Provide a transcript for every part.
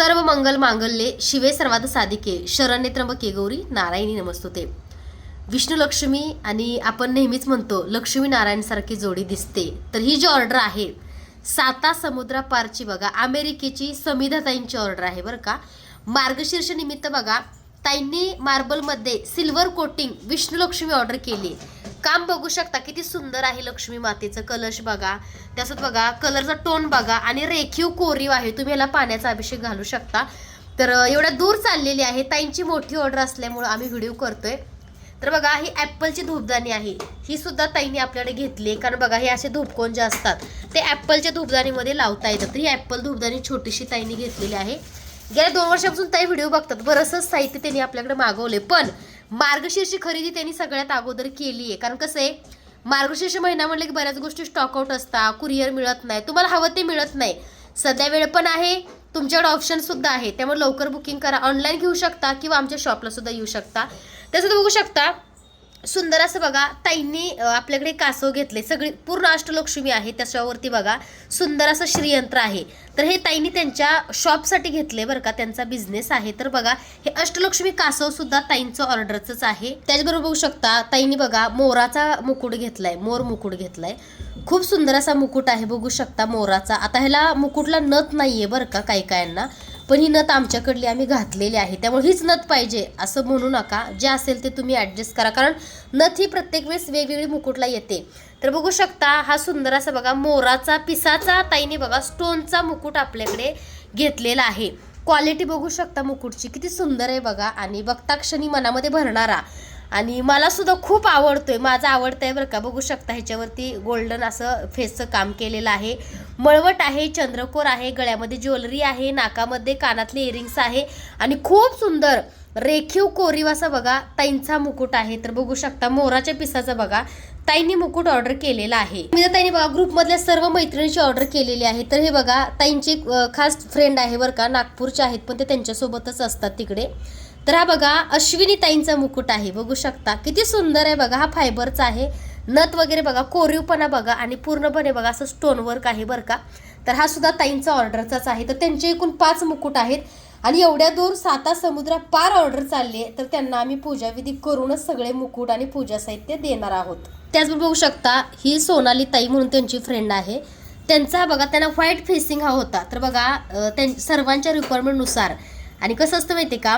सर्व मंगल मांगल्ये शिवे सर्वात साधिके शरण्य त्र्यंबके गौरी नारायणी नमस्तुते. विष्णू लक्ष्मी आणि आपण नेहमीच म्हणतो लक्ष्मी नारायणसारखी जोडी दिसते. तर ही जी ऑर्डर आहे साता समुद्रापारची बघा अमेरिकेची समिधाताईंची ऑर्डर आहे बरं का. मार्गशीर्ष निमित्त बघा ताईंनी मार्बलमध्ये silver coating Vishnu Lakshmi order केली. काम बघू शकता. किती सुंदर आहे लक्ष्मी मातेचं कलश बघा. त्यासोबत बघा कलरचा टोन बघा आणि रेखीव कोरीव आहे. तुम्ही याला पाण्याचा अभिषेक घालू शकता. तर एवढ्या दूर चाललेली आहे. ताईंची मोठी ऑर्डर असल्यामुळं आम्ही व्हिडिओ करतोय. तर बघा ही ॲपलची धूपदाणी आहे. ही सुद्धा ताईने आपल्याकडे घेतली कारण बघा हे असे धूपकोन जे असतात ते ॲपलच्या धूपदाणीमध्ये लावता येतात. तर ही ॲपल धूपदाणी छोटीशी ताईने घेतलेली आहे. गेल्या दोन वर्षापासून ताई व्हिडिओ बघतात. बरंच साहित्य त्यांनी आपल्याकडे मागवले पण मार्गशीर्ष खरेदी त्यांनी सगळ्यात अगोदर केली आहे कारण कसं आहे मार्गशीर्ष महिना म्हणलं की बऱ्याच गोष्टी स्टॉकआउट असतात कुरिअर मिळत नाही तुम्हाला हवं ते मिळत नाही. सध्या वेळ पण आहे तुमच्याकडे ऑप्शन सुद्धा आहे. त्यामुळे लवकर बुकिंग करा ऑनलाईन घेऊ शकता किंवा आमच्या शॉपला सुद्धा येऊ शकता. तसं बघू शकता सुंदर असं बघा ताईंनी आपल्याकडे कासव घेतले. सगळी पूर्ण अष्टलक्ष्मी आहे त्याच्यावरती बघा सुंदर असं श्रीयंत्र आहे. तर हे ताईंनी त्यांच्या शॉपसाठी घेतले बरं का त्यांचा बिझनेस आहे. तर बघा हे अष्टलक्ष्मी कासव सुद्धा ताईंचं ऑर्डरचंच आहे. त्याचबरोबर बघू शकता ताईंनी बघा मोराचा मुकुट घेतलाय मोर मुकुट घेतलाय. खूप सुंदर असा मुकुट आहे बघू शकता मोराचा. आता ह्याला मुकुटला नथ नाहीये बरं का काही कायांना पण ही नथ आमच्याकडली आम्ही घातलेली आहे. त्यामुळे हीच नथ पाहिजे असं म्हणू नका. जे असेल ते तुम्ही ॲडजस्ट करा. कारण नथ ही प्रत्येक वेळेस वेगवेगळी मुकुटला येते. तर बघू शकता हा सुंदर असा बघा मोराचा पिसाचा ताईने बघा स्टोनचा मुकुट आपल्याकडे घेतलेला आहे. क्वालिटी बघू शकता मुकुटची. किती सुंदर आहे बघा. आणि बघता क्षणी मनामध्ये भरणारा. आणि मला सुद्धा खूप आवडतोय. माझा आवडतं आहे बरं का. बघू शकता ह्याच्यावरती गोल्डन असं फेसचं काम केलेलं आहे. मळवट आहे चंद्रकोर आहे गळ्यामध्ये ज्वेलरी आहे नाकामध्ये कानातले इयरिंग्स आहे आणि खूप सुंदर रेखीव कोरीव असा बघा ताईंचा मुकुट आहे. तर बघू शकता मोराच्या पिसाचा बघा ताईंनी मुकुट ऑर्डर केलेला आहे. मी तर ताईंनी बघा ग्रुपमधल्या सर्व मैत्रिणीची ऑर्डर केलेली आहे. तर हे बघा ताईंचे खास फ्रेंड आहे बरं का नागपूरचे आहेत पण ते त्यांच्यासोबतच असतात तिकडे. तर हा बघा अश्विनी ताईंचा मुकुट आहे. बघू शकता किती सुंदर आहे बघा हा फायबरचा आहे. नथ वगैरे बघा कोरीवपणा बघा आणि पूर्णपणे बघा असं स्टोन वर्क आहे बरं का? तर हा सुद्धा ताईंचा ऑर्डरचाच आहे. तर त्यांचे एकूण पाच मुकुट आहेत आणि एवढ्या दूर साता समुद्रा पार ऑर्डर चालली आहे तर त्यांना आम्ही पूजाविधी करूनच सगळे मुकुट आणि पूजा साहित्य देणार आहोत. त्याचबरोबर बघू शकता ही सोनाली ताई म्हणून त्यांची फ्रेंड आहे. त्यांचा बघा त्यांना व्हाईट फेसिंग हा होता. तर बघा त्यां सर्वांच्या रिक्वायरमेंटनुसार आणि कसं असतं माहिती आहे का?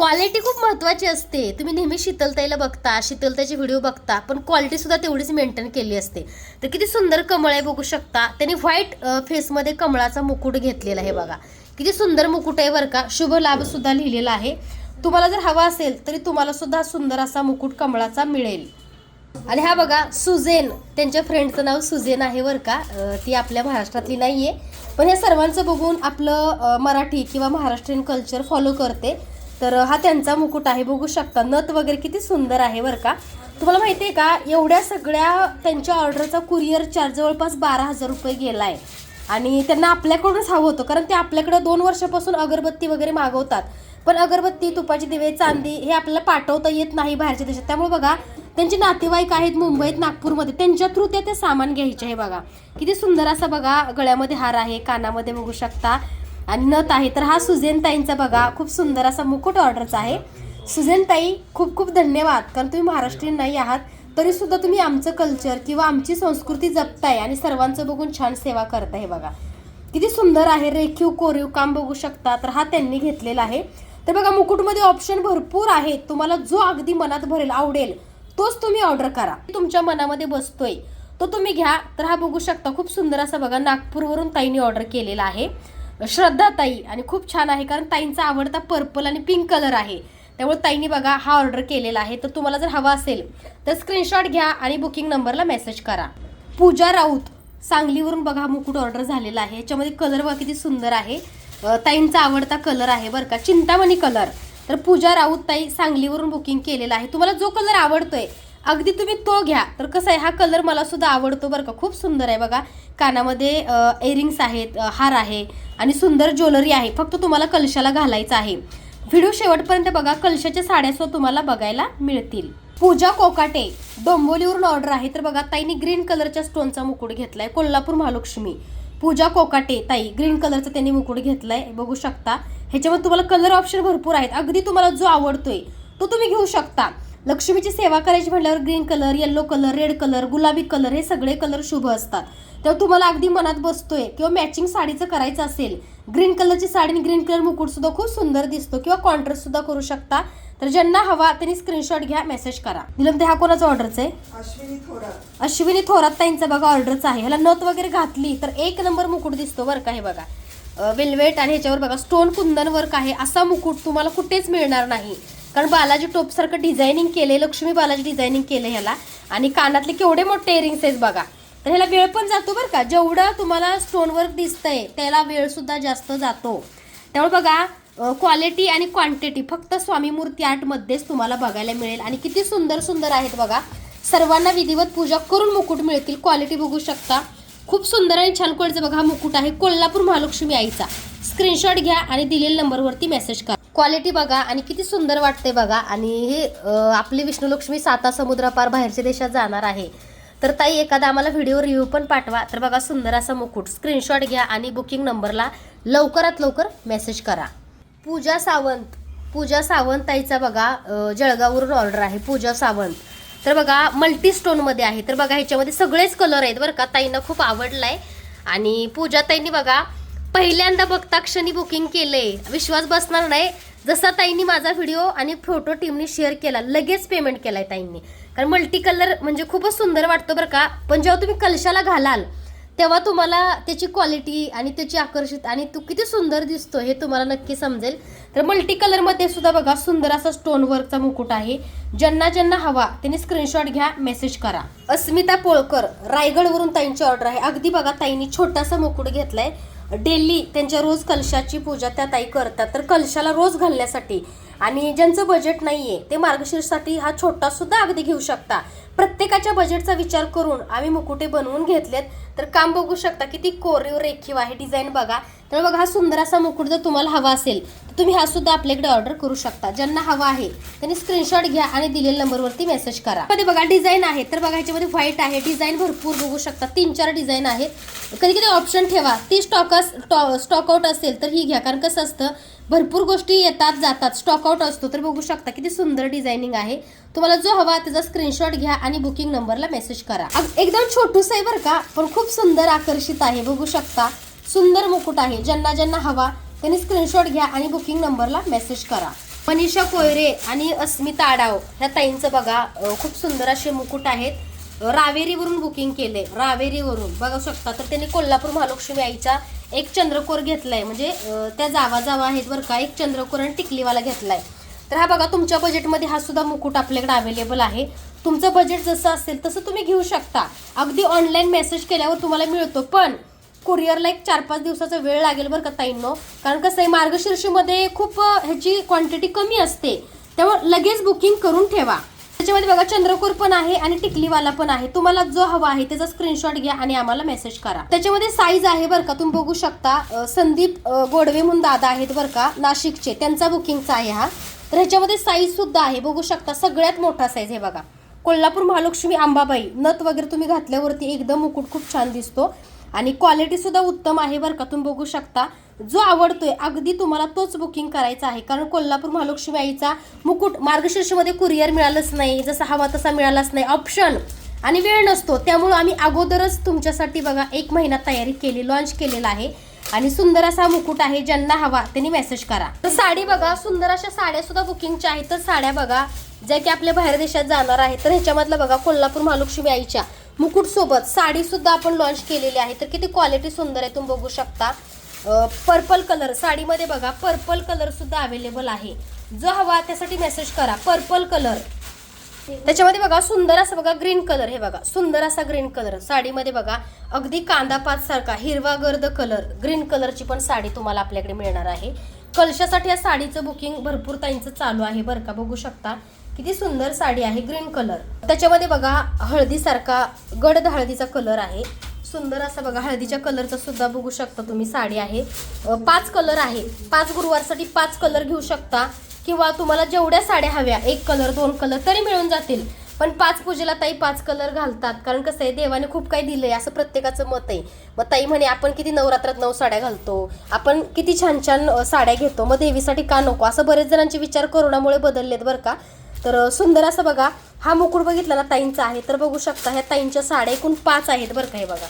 क्वालिटी खूप महत्त्वाची असते. तुम्ही नेहमी शीतलताईला बघता शीतलताईचे व्हिडिओ बघता पण क्वालिटी सुद्धा तेवढीच मेंटेन केली असते. तर किती सुंदर कमळ आहे बघू शकता. त्यांनी व्हाईट फेसमध्ये कमळाचा मुकुट घेतलेला आहे बघा. किती सुंदर मुकुट आहे बरं का. शुभ लाभ सुद्धा लिहिलेला आहे. तुम्हाला जर हवा असेल तरी तुम्हाला सुद्धा सुंदर असा मुकुट कमळाचा मिळेल. आणि हा बघा सुजेन त्यांच्या फ्रेंडचं नाव सुजेन आहे बरं का. ती आपल्या महाराष्ट्रातली नाही आहे पण हे सर्वांचं बघून आपलं मराठी किंवा महाराष्ट्रीयन कल्चर फॉलो करते. तर हा त्यांचा मुकुट आहे. बघू शकता नथ वगैरे किती सुंदर आहे बरं का. तुम्हाला माहिती आहे का एवढ्या सगळ्या त्यांच्या ऑर्डरचा कुरिअर चार्ज जवळपास बारा हजार रुपये गेला आहे आणि त्यांना आपल्याकडूनच हवं होतं कारण ते आपल्याकडं दोन वर्षापासून अगरबत्ती वगैरे मागवतात. पण अगरबत्ती तुपाची दिवे चांदी हे आपल्याला पाठवता येत नाही बाहेरच्या देशात. त्यामुळे बघा त्यांचे नातेवाईक आहेत मुंबईत नागपूरमध्ये. त्यांच्या थ्रू ते ते सामान घ्यायचे आहे बघा. किती सुंदर असा बघा गळ्यामध्ये हार आहे कानामध्ये बघू शकता. आणि नथ आहे. तर हा सुझेनताईंचा बघा खूप सुंदर असा मुकुट ऑर्डरचा आहे. सुजेनताई खूप खूप धन्यवाद. कारण तुम्ही महाराष्ट्रीयन नाही आहात तरी सुद्धा तुम्ही आमचं कल्चर किंवा आमची संस्कृती जपताय आणि सर्वांचं बघून छान सेवा करताय बघा. किती सुंदर आहे. रेखीव कोरीव काम बघू शकता. तर हा त्यांनी घेतलेला आहे. तर बघा मुकुटमध्ये ऑप्शन भरपूर आहेत. तुम्हाला जो अगदी मनात भरेल आवडेल तोच तुम्ही ऑर्डर करा. तुमच्या मनामध्ये बसतोय तो तुम्ही घ्या. तर हा बघू शकता खूप सुंदर असा बघा नागपूरवरून ताईने ऑर्डर केलेला आहे. श्रद्धा ताई आणि खूप छान आहे कारण ताईंचा आवडता पर्पल आणि पिंक कलर आहे. त्यामुळे ताईंनी बघा हा ऑर्डर केलेला आहे. तर तुम्हाला जर हवा असेल तर स्क्रीनशॉट घ्या आणि बुकिंग नंबरला मेसेज करा. पूजा राऊत सांगलीवरून बघा मुकुट ऑर्डर झालेला आहे. याच्यामध्ये कलर बघा किती सुंदर आहे. ताईंचा आवडता कलर आहे बरं का चिंतामणी कलर तर पूजा राऊत ताई सांगलीवरून बुकिंग केलेला आहे. तुम्हाला जो कलर आवडतोय अगदी तुम्ही तो घ्या. तर कसं आहे हा कलर मला सुद्धा आवडतो बरं का. खूप सुंदर आहे बघा. कानामध्ये एरिंग्स आहेत हार आहे आणि सुंदर ज्वेलरी आहे. फक्त तुम्हाला कलशाला घालायचं आहे. व्हिडिओ शेवटपर्यंत बघा कलशाच्या साड्या तुम्हाला बघायला मिळतील. पूजा कोकाटे डोंबोलीवरून ऑर्डर आहे. तर बघा ताईने ग्रीन कलरच्या स्टोनचा मुकुट घेतलाय. कोल्हापूर महालक्ष्मी. पूजा कोकाटे ताई ग्रीन कलरचा त्यांनी मुकुट घेतलाय. बघू शकता. ह्याच्यामध्ये तुम्हाला कलर ऑप्शन भरपूर आहेत. अगदी तुम्हाला जो आवडतोय तो तुम्ही घेऊ शकता. लक्ष्मीची सेवा करायची म्हटल्यावर green colour yellow colour red colour गुलाबी कलर हे सगळे कलर शुभ असतात. तेव्हा तुम्हाला अगदी मनात बसतोय किंवा मॅचिंग साडीचं करायचं असेल ग्रीन कलरची साडी आणि ग्रीन कलर मुकुट सुद्धा खूप सुंदर दिसतो किंवा कॉन्ट्रास्ट सुद्धा करू शकता. तर ज्यांना हवा त्यांनी स्क्रीनशॉट घ्या मेसेज करा. निलम ते हा कोणाचा ऑर्डरचा आहे? अश्विनी थोरात. अश्विनी थोरात ताईंचा बघा ऑर्डरचा आहे. ह्याला नथ वगैरे घातली तर एक नंबर मुकुट दिसतो बरं का हे बघा. वेल्वेट आणि ह्याच्यावर बघा स्टोन कुंदन वर्क आहे. असा मुकुट तुम्हाला कुठेच मिळणार नाही. कारण बालाजी टोपसारखं डिझायनिंग केले लक्ष्मी बालाजी डिझायनिंग केलं ह्याला. आणि कानातले केवढे मोठे इयरिंग्स आहेत बघा. तर ह्याला वेळ पण जातो बरं का. जेवढं तुम्हाला स्टोनवर्क दिसतंय त्याला वेळसुद्धा जास्त जातो. त्यामुळे बघा क्वालिटी आणि क्वांटिटी फक्त स्वामी मूर्ती आर्टमध्येच तुम्हाला बघायला मिळेल. आणि किती सुंदर सुंदर आहेत बघा. सर्वांना विधिवत पूजा करून मुकुट मिळतील. क्वालिटी बघू शकता. खूप सुंदर आणि छान क्वालिटीचा बघा हा मुकुट आहे. कोल्हापूर महालक्ष्मी आईचा. स्क्रीनशॉट घ्या आणि दिलेल्या नंबरवरती मेसेज करा. क्वालिटी बघा आणि किती सुंदर वाटते बघा. आणि हे आपली विष्णुलक्ष्मी साता समुद्रापार बाहेरच्या देशात जाणार आहे. तर ताई एखादा आम्हाला व्हिडिओ रिव्ह्यू पण पाठवा. तर बघा सुंदर असा मुकुट. स्क्रीनशॉट घ्या आणि बुकिंग नंबरला लवकरात लवकर मेसेज करा. पूजा सावंत. पूजा सावंत ताईचा बघा जळगाववरून ऑर्डर आहे. पूजा सावंत. तर बघा मल्टी स्टोनमध्ये आहे. तर बघा ह्याच्यामध्ये सगळेच कलर आहेत बरं का. ताईंना खूप आवडला आहे आणि पूजा ताईंनी बघा पहिल्यांदा बघता क्षणी बुकिंग केलंय विश्वास बसणार नाही. जसा ताईंनी माझा व्हिडिओ आणि फोटो टीमने शेअर केला लगेच पेमेंट केलाय ताईंनी. कारण मल्टी कलर म्हणजे खूपच सुंदर वाटतो बरं का. पण जेव्हा तुम्ही कलशाला घालाल तेव्हा तुम्हाला त्याची क्वालिटी आणि त्याची आकर्षित आणि तो किती सुंदर दिसतो हे तुम्हाला नक्की समजेल. तर मल्टी कलरमध्ये सुद्धा बघा सुंदर असा स्टोन वर्कचा मुकुट आहे. ज्यांना ज्यांना हवा त्यांनी स्क्रीनशॉट घ्या मेसेज करा. अस्मिता पोळकर रायगडवरून ताईंची ऑर्डर आहे. अगदी बघा ताईंनी छोटासा मुकुट घेतलाय. डेली त्यांच्या रोज कलशाची पूजा त्या ताई करतात. तर कलशाला रोज घालण्यासाठी आणि ज्यांचं बजेट नाही आहे ते मार्गशीर्षसाठी हा छोटा सुद्धा अगदी घेऊ शकता. प्रत्येकाच्या बजेटचा विचार करून आम्ही मुकुटे बनवून घेतलेत. तर काम बघू शकता किती कोरीव रेखीव आहे डिझाईन बघा. तर बघा हा सुंदर असा मुकुट जर तुम्हाला हवा असेल तर तुम्ही हा सुद्धा आपल्याकडे ऑर्डर करू शकता. ज्यांना हवा आहे त्यांनी स्क्रीनशॉट घ्या आणि दिलेल्या नंबरवरती मेसेज करा. मध्ये बघा डिझाईन आहे. तर बघा ह्याच्यामध्ये व्हाईट आहे. डिझाईन भरपूर बघू शकता. तीन चार डिझाईन आहेत. कधी कधी ऑप्शन ठेवा. ती स्टॉक स्टॉक आउट असेल तर ही घ्या. कारण कसं असतं भरपूर गोष्टी येतात जातात. स्टॉकआउट असतो. तर बघू शकता किती सुंदर डिझायनिंग आहे. तुम्हाला जो हवा त्याचा स्क्रीनशॉट घ्या आणि बुकिंग नंबरला मेसेज करा. एकदम छोटूस आहे बरं का पण खूप सुंदर आकर्षित आहे. बघू शकता सुंदर मुकुट आहे. ज्यांना ज्यांना हवा त्यांनी स्क्रीनशॉट घ्या आणि बुकिंग नंबरला मेसेज करा. मनीषा कोयरे आणि अस्मिता आडाव ह्या ताईंचं बघा खूप सुंदर असे मुकुट आहेत. रावेरीवरून बुकिंग केले. रावेरीवरून. बघू शकता तर त्यांनी कोल्हापूर महालक्ष्मी आईच्या एक चंद्रकोर घेतलाय. म्हणजे त्या जावा जावा आहेत बरं का एक चंद्रकोर आणि टिकलीवाला घेतलाय. तर हा बघा तुमच्या बजेटमध्ये हा सुद्धा मुकुट आपल्याकडे अवेलेबल आहे. तुमचं बजेट जसं असेल तसं तुम्ही घेऊ शकता. अगदी ऑनलाईन मेसेज केल्यावर तुम्हाला मिळतो. पण कुरिअरला एक चार पाच दिवसाचा वेळ लागेल बरं का ताईंनो. कारण कसं आहे मार्गशीर्षमध्ये खूप ह्याची क्वांटिटी कमी असते. त्यामुळे लगेच बुकिंग करून ठेवा. त्याच्यामध्ये बघा चंद्रकूर पण आहे आणि टिकलीवाला पण आहे. तुम्हाला जो हवा आहे त्याचा स्क्रीनशॉट घ्या आणि आम्हाला मेसेज करा. त्याच्यामध्ये साईज आहे बरं का तुम्ही बघू शकता. संदीप गोडवे म्हणून दादा आहेत बरं का नाशिकचे. त्यांचा बुकिंगचा आहे हा. तर ह्याच्यामध्ये साईज सुद्धा आहे बघू शकता. सगळ्यात मोठा साईज हे बघा. कोल्हापूर महालक्ष्मी अंबाबाई नथ वगैरे तुम्ही घातल्यावरती एकदम मुकुट खूप छान दिसतो. आणि क्वालिटीसुद्धा उत्तम आहे बरं का तुम्ही बघू शकता. जो आवडतोय अगदी तुम्हाला तोच बुकिंग करायचा आहे. कारण कोल्हापूर महालक्ष्मी आईचा मुकुट मार्गशीर्षमध्ये कुरिअर मिळालंच नाही जसा हवा तसा मिळालाच नाही. ऑप्शन आणि वेळ नसतो. त्यामुळं आम्ही अगोदरच तुमच्यासाठी बघा एक महिना तयारी केली लॉन्च केलेला आहे. आणि सुंदर असा मुकुट आहे ज्यांना हवा त्यांनी मेसेज करा. तर साडी बघा सुंदर अशा साड्या सुद्धा बुकिंगच्या आहेत. तर साड्या बघा ज्या की आपल्या बाहेर देशात जाणार आहेत. तर ह्याच्यामधलं बघा कोल्हापूर महालक्ष्मी आईच्या. मुकुट सोबत साडी सुद्धा आपण लॉन्च केलेली आहे. तर किती क्वालिटी सुंदर आहे तुम्ही बघू शकता. पर्पल कलर साडीमध्ये बघा पर्पल कलर सुद्धा अवेलेबल आहे. जो हवा त्यासाठी मेसेज करा पर्पल कलर त्याच्यामध्ये बघा सुंदर असं बघा ग्रीन कलर हे बघा सुंदर असा ग्रीन कलर साडीमध्ये बघा अगदी कांदा पात सारखा हिरवा गर्द कलर ग्रीन कलरची पण साडी तुम्हाला आपल्याकडे मिळणार आहे. कलशासाठी या साडीचं बुकिंग भरपूर ताईंचं चालू आहे बरं का? बघू शकता. किती सुंदर साडी आहे ग्रीन कलर त्याच्यामध्ये बघा हळदीसारखा गडद हळदीचा कलर आहे. सुंदर असा बघा हळदीच्या कलरचा सुद्धा बघू शकता तुम्ही साडी आहे. पाच कलर आहे. पाच गुरुवारसाठी पाच कलर घेऊ शकता. किंवा तुम्हाला जेवढ्या साड्या हव्या एक कलर दोन कलर तरी मिळून जातील. पण पाच पूजेला ताई पाच कलर घालतात. कारण कसं आहे देवाने खूप काही दिलंय असं प्रत्येकाचं मत आहे. मग ताई म्हणे आपण किती नवरात्रात नऊ साड्या घालतो? आपण किती छान छान साड्या घेतो. मग देवीसाठी का नको? असं बरेच जणांचे विचार कोरोनामुळे बदललेत बरं का. तर सुंदर असं बघा हा मुकुट बघितला ना ताईंचा आहे तर बघू शकता ह्या ताईंच्या साड्या एकूण पाच आहेत बरं का हे बघा.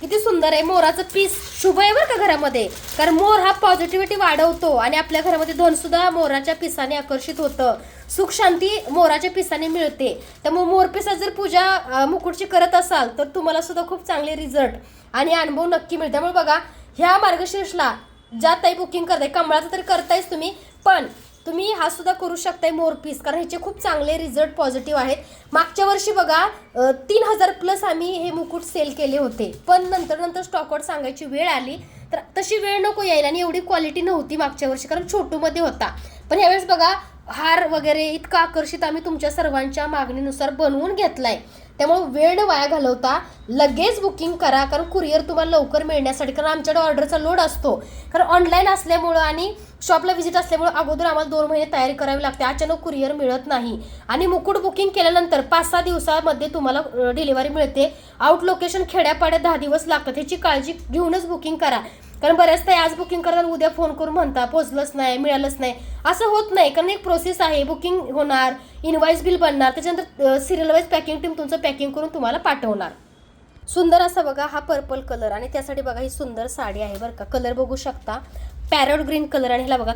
किती सुंदर आहे मोराचं पीस शुभ आहे बरं का घरामध्ये. कारण मोर हा पॉझिटिव्हिटी वाढवतो आणि आपल्या घरामध्ये धनसुद्धा मोराच्या पिसाने आकर्षित होतं. सुख शांती मोराच्या पिसाने मिळते. त्यामुळे मोर पिसात जर पूजा मुकुटची करत असाल तर तुम्हाला सुद्धा खूप चांगले रिझल्ट आणि अनुभव नक्की मिळते त्यामुळे बघा ह्या मार्गशीर्षला ज्या ताई बुकिंग करताय कमळाचं तर करतायच तुम्ही पण तुम्ही हा सुद्धा करू शकताय मोर पीस कारण ह्याचे खूप चांगले रिझल्ट पॉझिटिव्ह आहेत. मागच्या वर्षी बघा तीन हजार प्लस आम्ही हे मुकुट सेल केले होते. पण नंतर नंतर स्टॉकआउट सांगायची वेळ आली. तर तशी वेळ नको यायला आणि एवढी क्वालिटी नव्हती मागच्या वर्षी कारण छोटूमध्ये होता. पण यावेळेस बघा हार वगैरे इतका आकर्षित आम्ही तुमच्या सर्वांच्या मागणीनुसार बनवून घेतलाय. त्यामुळे वेळ न वाया घालवता लगेच बुकिंग करा कारण कुरिअर तुम्हाला लवकर मिळण्यासाठी कारण आमच्याकडे ऑर्डरचा लोड असतो. कारण ऑनलाईन असल्यामुळं आणि शॉपला व्हिजिट असल्यामुळं अगोदर आम्हाला दोन महिने तयारी करावी लागते. अचानक कुरिअर मिळत नाही. आणि मुकुट बुकिंग केल्यानंतर पाच सहा दिवसामध्ये तुम्हाला डिलिव्हरी मिळते. आउट लोकेशन खेड्यापाड्यात दहा दिवस लागतात. ह्याची काळजी घेऊनच बुकिंग करा. कारण बऱ्याच ताई आज बुकिंग करतात उद्या फोन करून म्हणता पोचलंच नाही मिळालंच नाही. असं होत नाही. कारण एक प्रोसेस आहे. बुकिंग होणार इनवाईस बिल बनणार त्याच्यानंतर सिरियल वाईज पॅकिंग टीम तुमचं पॅकिंग करून तुम्हाला पाठवणार. सुंदर असा बघा हा पर्पल कलर आणि त्यासाठी बघा ही सुंदर साडी आहे बरं का. कलर बघू शकता. पॅरट ग्रीन कलर आणि ह्याला बघा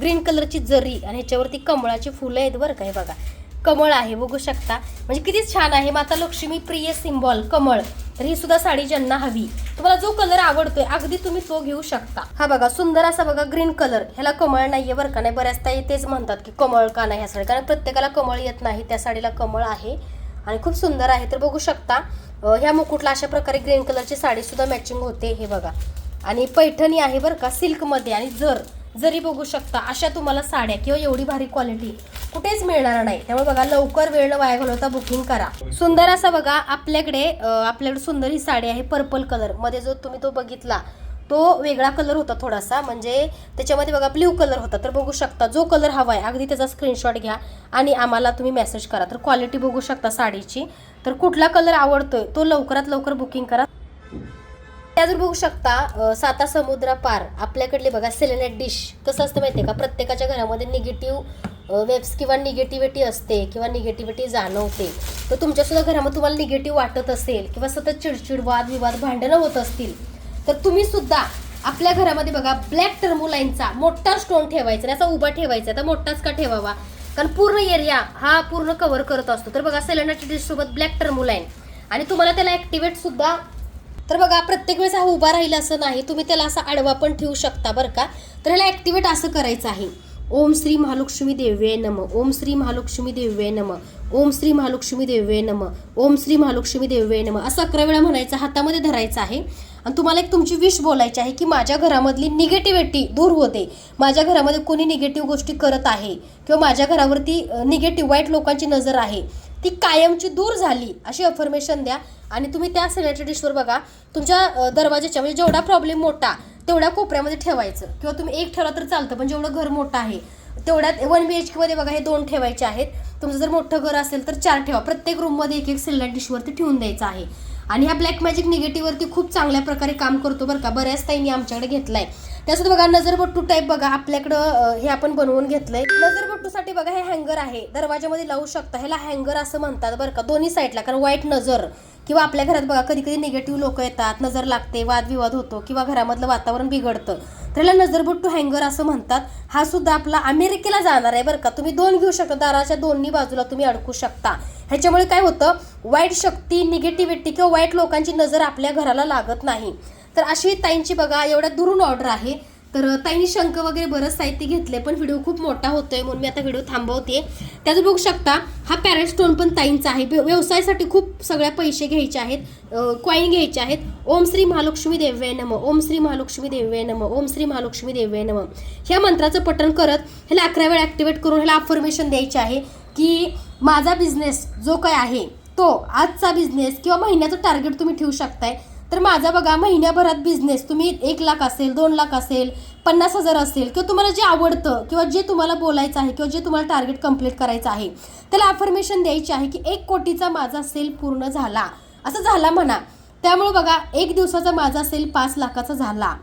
ग्रीन कलरची जरी आणि ह्याच्यावरती कमळाची फुलं आहेत बरं का हे बघा. कमळ आहे बघू शकता. म्हणजे किती छान आहे. माता लक्ष्मी प्रिय सिम्बॉल कमळ. तर ही सुद्धा साडी ज्यांना हवी तुम्हाला जो कलर आवडतोय अगदी तुम्ही तो घेऊ शकता. हा बघा सुंदर असा बघा ग्रीन कलर ह्याला कमळ नाहीये बरं का नाही बऱ्याचदा तेच म्हणतात की कमळ का नाही ह्या साडी. कारण प्रत्येकाला कमळ येत नाही त्या साडीला कमळ आहे. आणि खूप सुंदर आहे तर बघू शकता. ह्या मुकुटला अशा प्रकारे ग्रीन कलरची साडी सुद्धा मॅचिंग होते हे बघा. आणि पैठणी आहे बरं का सिल्कमध्ये आणि जर जरी बघू शकता अशा तुम्हाला साड्या किंवा एवढी भारी क्वालिटी कुठेच मिळणार नाही. त्यामुळे बघा लवकर वेळ वाया घालवता बुकिंग करा. सुंदर असा बघा आपल्याकडे आपल्याकडे सुंदर ही साडी आहे पर्पल कलरमध्ये जो तुम्ही तो बघितला तो वेगळा कलर होता थोडासा. म्हणजे त्याच्यामध्ये बघा ब्ल्यू कलर होता. तर बघू शकता जो कलर हवा आहे अगदी त्याचा स्क्रीनशॉट घ्या आणि आम्हाला तुम्ही मेसेज करा. तर क्वालिटी बघू शकता साडीची. तर कुठला कलर आवडतोय तो लवकरात लवकर बुकिंग करा. त्यातून बघू शकता साता समुद्रा पार. आपल्याकडले बघा सिलेनेट डिश कसं असतं माहिती आहे का? प्रत्येकाच्या घरामध्ये निगेटिव्ह वेब्स किंवा निगेटिव्हिटी असते किंवा निगेटिव्हिटी जाणवते तर तुमच्यासुद्धा घरामध्ये तुम्हाला निगेटिव्ह वाटत असेल किंवा सतत चिडचिड वाद विवाद भांडणं होत असतील तर तुम्ही सुद्धा आपल्या घरामध्ये बघा ब्लॅक टर्मोलाईनचा मोठा स्टोन ठेवायचा आणि असा उभा ठेवायचा तर मोठाच का ठेवावा? कारण पूर्ण एरिया हा पूर्ण कव्हर करत असतो. तर बघा सिलेंडरच्या डिशसोबत ब्लॅक टर्मोलाईन आणि तुम्हाला त्याला ॲक्टिवेटसुद्धा तर बघा प्रत्येक वेळेस हा उभा राहील असं नाही तुम्ही त्याला असा आडवा पण ठेवू शकता बरं का? तर ह्याला ॲक्टिवेट असं करायचं आहे. ओम श्री महालक्ष्मी देव्ये नम. ओम श्री महालक्ष्मी देव्ये नम. ओम श्री महालक्ष्मी देव्ये नम. ओम श्री महालक्ष्मी देव्ये नम. असं अकरा वेळा म्हणायचं हातामध्ये धरायचं आहे. आणि तुम्हाला एक तुमची विश बोलायची आहे की माझ्या घरामधली निगेटिव्हिटी दूर होते. माझ्या घरामध्ये कोणी निगेटिव्ह गोष्टी करत आहे. किंवा माझ्या घरावरती निगेटिव्ह वाईट लोकांची नजर आहे. ती कायमची दूर झाली अशी अफर्मेशन द्या. आणि तुम्ही त्या सॅनिटरी डिशवर बघा तुमच्या दरवाजाच्या म्हणजे जेवढा प्रॉब्लेम मोठा तेवढ्या कोपऱ्यामध्ये ठेवायचं. किंवा तुम्ही एक ठेवला तर चालतं पण जेवढं घर मोठं आहे तेवढ्यात वन बी एच केमध्ये बघा हे दोन ठेवायचे आहेत. तुमचं जर मोठं घर असेल तर चार ठेवा. प्रत्येक रूममध्ये एक एक सिलेंडर डिशवरती ठेवून द्यायचं आहे. आणि ह्या ब्लॅक मॅजिक निगेटिव्हवरती खूप चांगल्या प्रकारे काम करतो बरं का. बऱ्याच ताईंनी आमच्याकडे आहे त्यासाठी बघा नजरबट्टू टाईप बघा आपल्याकडं हे आपण बनवून घेतलंय. नजरबट्टूसाठी बघा हे हँगर आहे. दरवाजामध्ये लावू शकता. ह्याला हँगर असं म्हणतात बरं का दोन्ही साईडला कारण वाईट नजर. किंवा आपल्या घरात बघा कधी कधी निगेटिव्ह लोक येतात. नजर लागते वादविवाद होतो किंवा घरामधलं वातावरण बिघडतं. तर ह्याला नजरबट्टू हँगर असं म्हणतात. हा सुद्धा आपला अमेरिकेला जाणार आहे बरं का. तुम्ही दोन घेऊ शकता. दाराच्या दोन्ही बाजूला तुम्ही अडकू शकता. ह्याच्यामुळे काय होतं? वाईट शक्ती निगेटिव्हिटी किंवा वाईट लोकांची नजर आपल्या घराला लागत नाही. तर अशी ताईंची बघा एवढ्या दुरून ऑर्डर आहे. तर ताईंनी शंख वगैरे बरंच साहित्य घेतले पण व्हिडिओ खूप मोठा होतोय म्हणून मी आता व्हिडिओ थांबवते. त्याचं बघू शकता हा पॅरेट स्टोन पण ताईंचा आहे. व्यवसायासाठी खूप सगळ्या पैसे घ्यायचे आहेत कॉईन घ्यायचे आहेत. ओम श्री महालक्ष्मी देव्याय नम ओम श्री महालक्ष्मी देव्याय नम ओम श्री महालक्ष्मी देव्याय नम. ह्या मंत्राचं पठण करत ह्याला अकरा वेळा ॲक्टिवेट करून ह्याला अफर्मेशन द्यायचे आहे की माझा बिझनेस जो काय आहे तो आजचा बिझनेस किंवा महिन्याचं टार्गेट तुम्ही ठेवू शकताय. तर माझा बघा महिन्याभरात बिझनेस तुम्ही एक लाख असेल दोन लाख असेल पन्नास हजार असेल किंवा तुम्हाला जे आवडतं किंवा जे तुम्हाला बोलायचं आहे किंवा जे तुम्हाला टार्गेट कंप्लीट करायचं आहे त्याला अफर्मेशन द्यायची आहे की एक कोटीचा माझा सेल पूर्ण झाला. असं झाला म्हणा. त्यामुळे बघा एक दिवसाचा माझा सेल पाच लाखाचा झाला.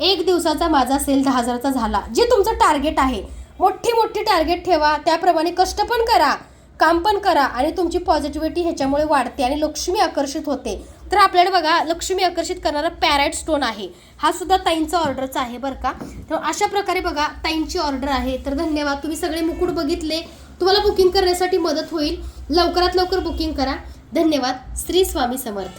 एक दिवसाचा माझा सेल दहा हजाराचा झाला. जे तुमचं टार्गेट आहे मोठी मोठी टार्गेट ठेवा. त्याप्रमाणे कष्ट पण करा काम पण करा आणि तुमची पॉझिटिव्हिटी ह्याच्यामुळे वाढते आणि लक्ष्मी आकर्षित होते. तर आपल्याकडे बघा लक्ष्मी आकर्षित करणारा पॅराइट स्टोन आहे. हा सुद्धा ताईंचा ऑर्डरचा आहे बरं का. तर अशा प्रकारे बघा ताईंची ऑर्डर आहे. तर धन्यवाद. तुम्ही सगळे मुकुट बघितले. तुम्हाला बुकिंग करण्यासाठी मदत होईल. लवकरात लवकर बुकिंग करा. धन्यवाद. श्री स्वामी समर्थ.